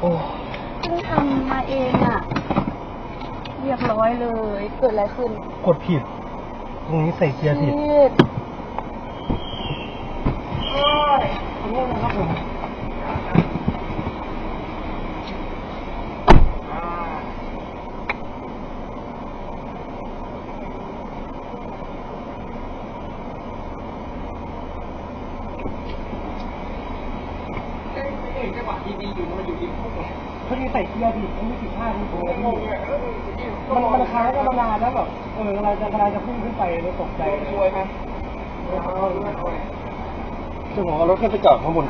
โอ้ซึ่งทำมาเองอะ เรียบร้อยเลย เกิดอะไรขึ้น กดผิด ตรงนี้ใส่เกียร์ผิดดโอ้ยขอโทษนะครับผมเห็นจังหวะดีๆอยู่มันอยู่ที่ พุ่งเลยพอดีใส่เกียร์ผิดมันไม่สิบห้าดีโบมันมันค้างกันมานานแล้วแบบเออเราจะกำลังจะพุ่งขึ้นไปเลยตกใจรวยไหมซึ่งผมอารถขึ้นไปจอดข้างบน